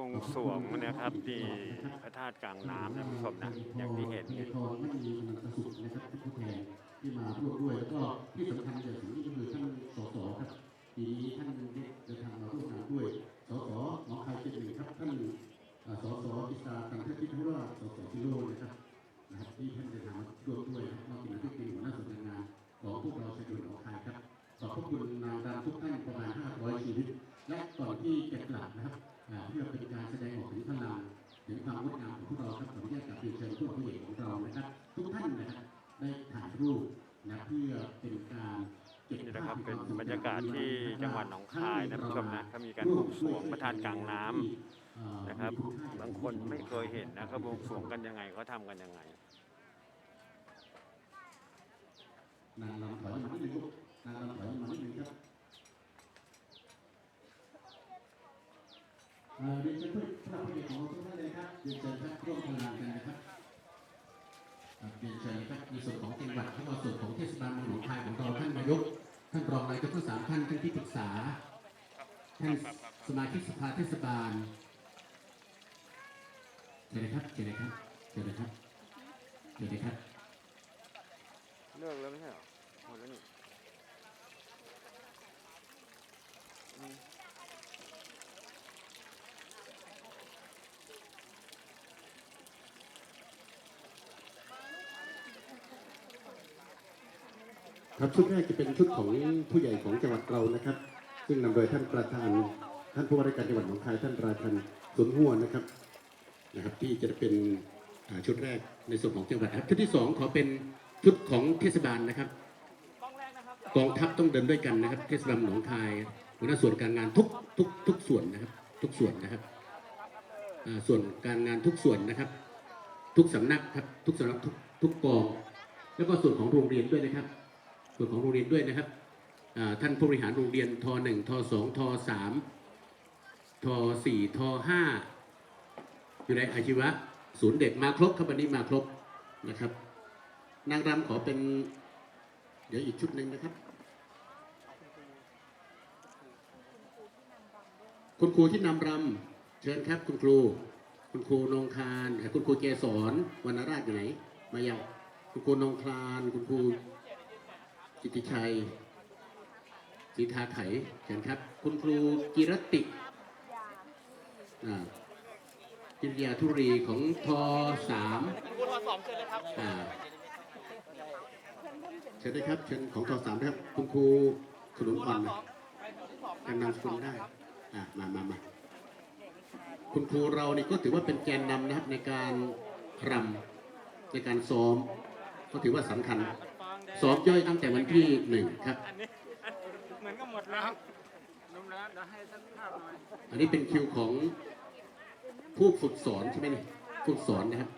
วงสวงนะครับที่พระธาตุกลางน้ำนะผู้ชมนะอย่างที่เห็นเกียรติทองไม่มีนันทสุขนะครับที่ผู้แทนที่มาร่วมด้วยแล้วก็ที่สำคัญอย่างที่ก็คือท่านสสครับปีนี้ท่านได้เดินทางมาร่วมงานด้วยสสหนองคายเจ็ดหนึ่งครับท่านเอ่อสสอิสราตังเทพพิทักษ์รา นี่นะครับเป็นบรรยากาศที่จังหวัดหนองคายนะผู้ชมนะก็มีการบวงสรวงพระธาตุกลางน้ำนะครับบางคนไม่เคยเห็นนะเขาบวงสรวงกันยังไงเขาทำกันยังไงนางลำถอยมานิดนึงลูกนางลำถอยมานิดนึงครับเอ่อเรียนเชิญผู้ผู้หลักผู้ใหญ่ของเราทุกท่านเลยครับเรียนเชิญครับร่วมพลังกันนะครับเรียนเชิญนะครับในส่วนของจังหวัดแล้วก็ส่วนของเทศบาลเมืองหนองคายของเราท่านนายก ท่านรองนายกทั้งสามท่านท่านที่ปรึกษา ท่านสมาชิกสภาเทศบาลเชิญเลยครับเชิญเลยครับเชิญเลยครับเชิญเลยครับเลิกแล้วไม่ใช่เหรอหมดแล้วนี่ ครับชุดแรกจะเป็นชุดของผู้ใหญ่ของจังหวัดเรานะครับ ซึ่งนำโดยท่านประธาน ท่านผู้ว่าราชการจังหวัดหนองคายท่านราชันสวนหัวนะครับนะครับ ที่จะเป็นชุดแรกในส่วนของจังหวัดครับชุดที่สองขอเป็นชุดของเทศบาลนะครับกองทัพต้องเดินด้วยกันนะครับเทศบาลหนองคายหัวหน้าส่วนการงานทุกทุกทุกส่วนนะครับ ทุกส่วนนะครับส่วนการงานทุกส่วนนะครับ ทุกสำนักครับทุกสำนักทุกทุกกอง แล้วก็ส่วนของโรงเรียนด้วยนะครับ ส่วนของโรงเรียนด้วยนะครับท่านผู้บริหารโรงเรียนทหนึ่งทสองทสามทสี่ทห้าอยู่ในอาชีวะ ศูนย์เด็กมาครบครับวันนี้มาครบนะครับ นางรำขอเป็น เดี๋ยวอีกชุดหนึ่งนะครับ คุณครูที่นำรำเชิญครับคุณครู คุณครูนงคารคุณครูเกสรวรรณราชอยู่ไหน มายังคุณครูนงคานคุณครู กิติชัยสีทาไขเชิญครับ คุณครูกิรติอ่ากิริยาธุรีของทสามครูทอสองเชิญเลยครับอ่าเชิญได้ครับเชิญของทสามนะครับ คุณครูขนุนอ่อนนะการนำสกุลได้อ่ามามามาคุณครูเรานี่ก็ถือว่าเป็นแกนนำนะครับในการรำในการซ้อม ก็ถือว่าสำคัญ ซ้อมย่อยตั้งแต่วันที่หนึ่งครับ อันนี้เหมือนกันหมดแล้วนุ่มแล้วเดี๋ยวให้ท่านภาพหน่อยอันนี้เป็นคิวของผู้ฝึกสอนใช่ไหมนี่ฝึกสอนนะครับ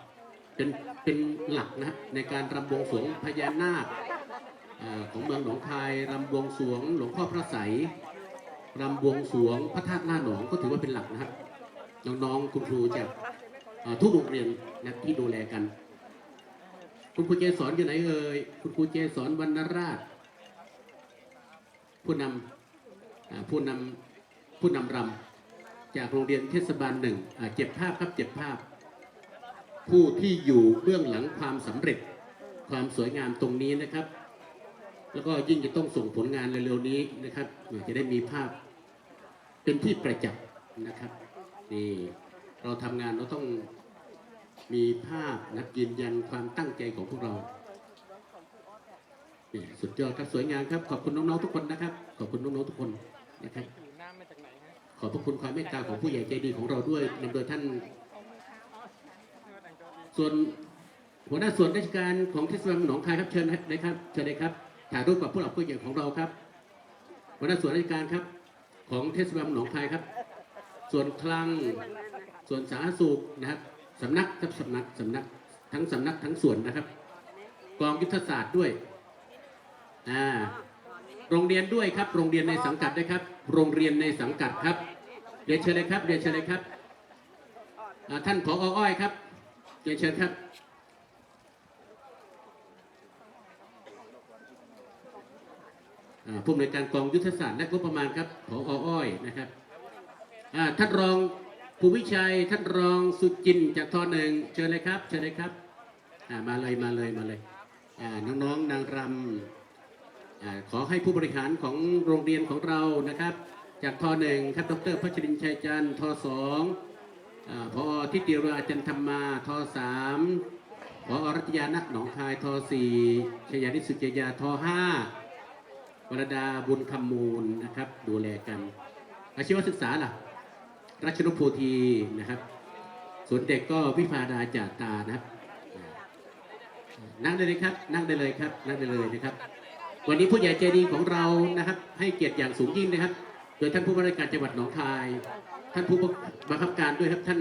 เป็นเป็นหลักนะครับในการรำบวงสรวงพญานาคอ่าของเมืองหนองคายรำบวงสรวงหลวงพ่อพระไสยรำบวงสรวงพระธาตุหน้าหนองก็ถือว่าเป็นหลักนะครับ น้องๆคุณครูจากอ่าทุกโรงเรียนนะที่ดูแลกัน คุณครูเจสอนอยู่ไหนเอ่ย คุณครูเจสอนวรรณราช ผู้นำผู้นำผู้นำรำจากโรงเรียนเทศบาลหนึ่งเจ็บภาพครับเจ็บภาพ ผู้ที่อยู่เบื้องหลังความสำเร็จความสวยงามตรงนี้นะครับ แล้วก็ยิ่งจะต้องส่งผลงานเร็วๆนี้นะครับอ่าจะได้มีภาพเป็นที่ประจักษ์นะครับนี่เราทำงานเราต้อง มีภาพนะยืนยันความตั้งใจของพวกเรานี่สุดยอดครับสวยงามครับ ขอบคุณน้องๆทุกคนนะครับ ขอบคุณน้องๆทุกคนนะครับขอบพระคุณความเมตตาของผู้ใหญ่ใจดีของเราด้วยนำโดยท่าน ส่วนหัวหน้าส่วนราชการของเทศบาลหนองคายครับเชิญนะครับเชิญเลยครับถ่ายรูปกับผู้หลักผู้ใหญ่ของเราครับ หัวหน้าส่วนราชการครับ ของเทศบาลหนองคายครับ ส่วนคลังส่วนสาธารณสุขนะครับ สำนักครับสำนักสำนักทั้งสำนักทั้งส่วนนะครับ กองยุทธศาสตร์ด้วยอ่าโรงเรียนด้วยครับ โรงเรียนในสังกัดด้วยครับ โรงเรียนในสังกัดครับเรียนเชิญเลยครับเรียนเชิญเลยครับท่านผออ้อยครับเรียนเชิญครับผู้อำนวยการกองยุทธศาสตร์และงบประมาณครับผออ้อยนะครับท่านรอง ผู้วิชัยท่านรองสุจินจากทอหนึ่งเชิญเลยครับเชิญเลยครับมาเลยมาเลยมาเลยอ่าน้องๆนางรำอขอให้ผู้บริหารของโรงเรียนของเรานะครับ จากทอหนึ่งครับดรพัชรินชัยจันทร์ทอสองอ่าพอทิติราจันทรรมาทอสามพอรัตยานักหนองคายทอสี่ชยานิสุจยาทอห้าวรดาบุญคำมูลนะครับ ดูแลกัน อาชีวศึกษาล่ะ รัชนกโพธีนะครับ ส่วนเด็กก็วิพาดาจาตานะครับ นั่งได้เลยครับ นั่งได้เลยครับ นั่งได้เลยนะครับ วันนี้ผู้ใหญ่ใจดีของเรานะครับ ให้เกียรติอย่างสูงยิ่งนะครับ โดยท่านผู้ว่าราชการจังหวัดหนองคาย ท่านผู้บังคับการด้วยครับท่าน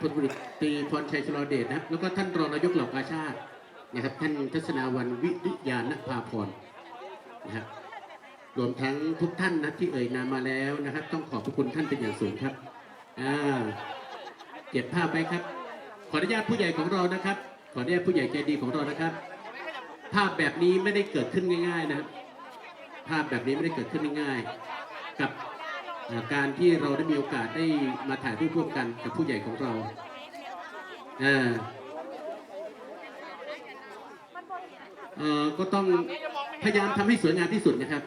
พลตรีตีพรชัยชลเดชนะครับ แล้วก็ท่านรองนายกเหล่ากาชาตินะครับ ท่านทัศนาวันวิริยานภาพรนะครับ รวมทั้งทุกท่านนะที่เอ่ยนามมาแล้วนะครับ ต้องขอบพระคุณท่านเป็นอย่างสูงครับอ่าเก็บภาพไว้ครับ ขออนุญาตผู้ใหญ่ของเรานะครับ ขออนุญาตผู้ใหญ่ใจดีของเรานะครับ ภาพแบบนี้ไม่ได้เกิดขึ้นง่าย ๆ นะครับ ภาพแบบนี้ไม่ได้เกิดขึ้นง่ายๆกับการที่เราได้มีโอกาสได้มาถ่ายรูปร่วมกันกับผู้ใหญ่ของเราอ่าเอ่ก็ต้องพยายามทำให้สวยงามที่สุดนะครับ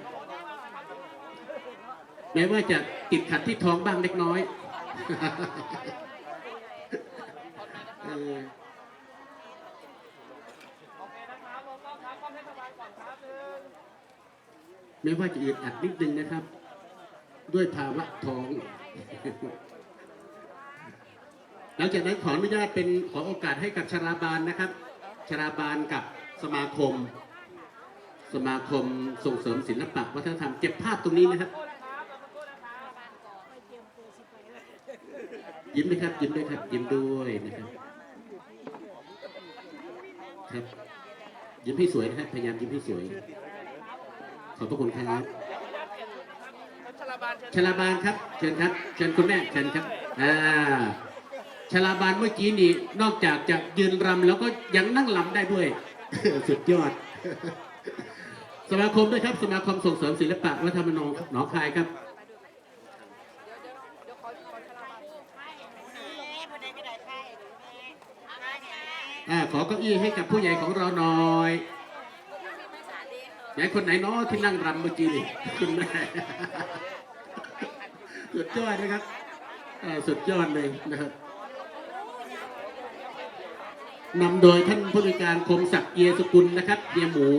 ม้ว่าจะติดขัดที่ท้องบ้างเล็กน้อยเออแม้ว่าจะอึดอัดนิดนึงนะครับ ด้วยภาวะท้อง หลังจากนั้นขออนุญาตเป็นขอโอกาสให้กับชราบาลนะครับ ชราบาลกับสมาคม สมาคมส่งเสริมศิลปะวัฒนธรรมเก็บภาพตรงนี้นะครับ ยิ้มด้วยครับ ยิ้มด้วยครับ ยิ้มด้วยนะครับ ครับ ยิ้มให้สวยนะครับ พยายามยิ้มให้สวย ขอบพระคุณครับชลาบานครับ เชิญครับ เชิญคุณแม่ เชิญครับ อ่าชลาบานเมื่อกี้นี่ นอกจากจะยืนรำแล้วก็ยังนั่งรำได้ด้วย สุดยอด สมาคมด้วยครับ สมาคมส่งเสริมศิลปะวัฒนธรรมนองหนองคายครับ ขอเก้าอี้ให้กับผู้ใหญ่ของเราหน่อยไหนคนไหนเนาะที่นั่งรำเมื่อกี้นี่คุณแม่สุดยอดนะครับสุดยอดเลยนะครับนำโดยท่านผู้จัดการคมศักดิ์เอียสกุลนะครับเฮียหมู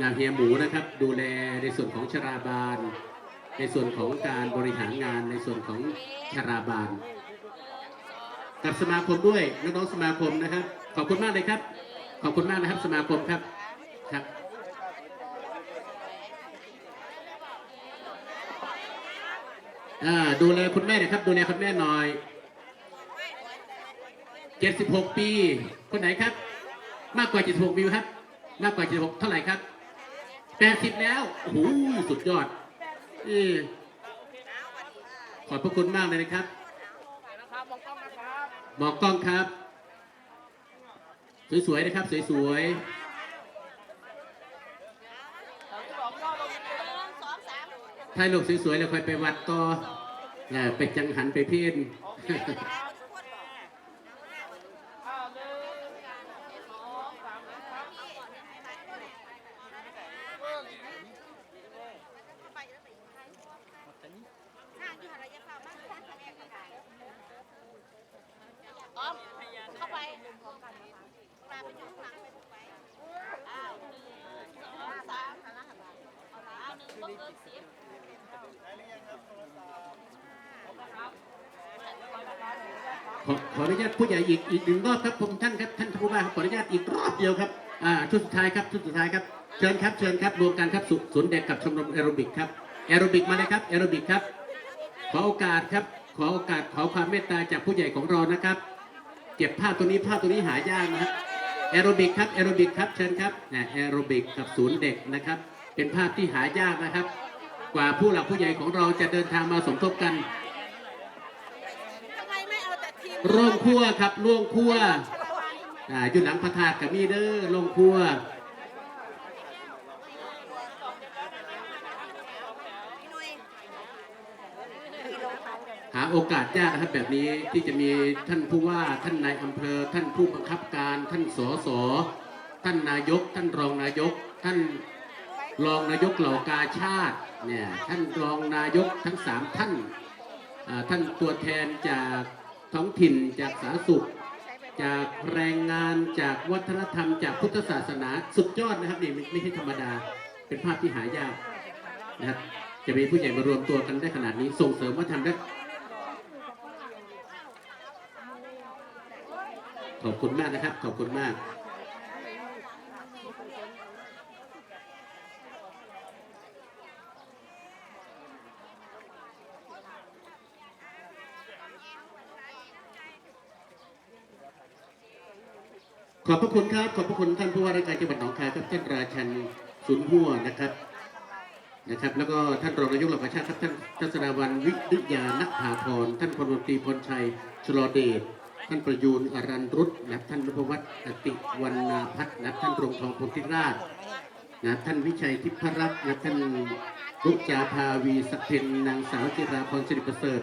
นะเฮียหมูนะครับ ดูแลในส่วนของชราบาล ในส่วนของการบริหารงานในส่วนของชราบาล กับสมาคมด้วยน้องๆสมาคมนะครับ ขอบคุณมากเลยครับ ขอบคุณมากนะครับสมาคมครับครับอ่าดูแลคุณแม่น่ยครับ ดูแลคุณแม่หน่อย 76 ปี คนไหนครับ มากกว่า 76ปีครับ มากกว่า 76 เท่าไหร่ครับ 80 แล้วโอ้โหสุดยอดเออขอบพระคุณมากเลยนะครับ มองกล้องครับ สวยๆนะครับสวยๆถ่ายรูปสวยๆแล้วค่อยไปวัดต่อไปจังหันไปเพี้ยน 40ขอขออนุญาตผู้ใหญ่อีกอีกหนึ่งรอบครับผมท่านครับท่านผู้ว่าครับขออนุญาตอีกรอบเดียวครับอ่าชุดสุดท้ายครับชุดสุดท้ายครับเชิญครับเชิญครับรวมกันครับสุศูนย์เด็กกับชมรมแอโรบิกครับแอโรบิกมาเลยครับแอโรบิกครับ ขอโอกาสครับขอโอกาสขอความเมตตาจากผู้ใหญ่ของเรานะครับเก็บภาพตัวนี้ภาพตัวนี้หายากนะครับแอโรบิกครับแอโรบิกครับเชิญครับนะแอโรบิกกับศูนย์เด็กนะครับ เป็นภาพที่หายากนะครับ กว่าผู้หลักผู้ใหญ่ของเราจะเดินทางมาสมทบกันทำไมไม่เอาแต่ทีมร่วงคั่วครับร่วงคั่วอ่าอยู่หลังพระธาตุกับมีเด้อร่วงคั่วพี่นุ้ยหาโอกาสยากนะครับแบบนี้ที่จะมีท่านผู้ว่าท่านนายอำเภอ ท่านผู้บังคับการ ท่านสสท่านนายก ท่านรองนายก ท่าน รองนายกเหล่ากาชาติเนี่ยท่านรองนายกทั้งสามท่านท่านตัวแทนจากท้องถิ่นจากสาธารณสุข จากแรงงานจากวัฒนธรรม จากพุทธศาสนาสุดยอดนะครับนี่ไม่ใช่ธรรมดา เป็นภาพที่หายากนะครับจะมีผู้ใหญ่มารวมตัวกันได้ขนาดนี้ส่งเสริมวัฒนธรรมได้ขอบคุณมากนะครับ ขอบคุณมาก ขอบพระคุณครับ ขอบพระคุณท่านผู้ว่าราชการจังหวัดหนองคายครับท่านราชันสุนหัวนะครับนะครับ แล้วก็ท่านรองนายกเหล่ากาชาครับท่านทัศนาวันวิริยานักภาพรท่านพลตรีพรชัยชลอเดชท่านประยูนอรันรุตนะท่านนพวัฒน์อติวรรณพัฒน์นะท่านรงทองพลธิราชนะท่านวิชัยทิพรัตน์นะท่านรุจาภาวีสกเพนนางสาวจิราพรสิริประเสริฐ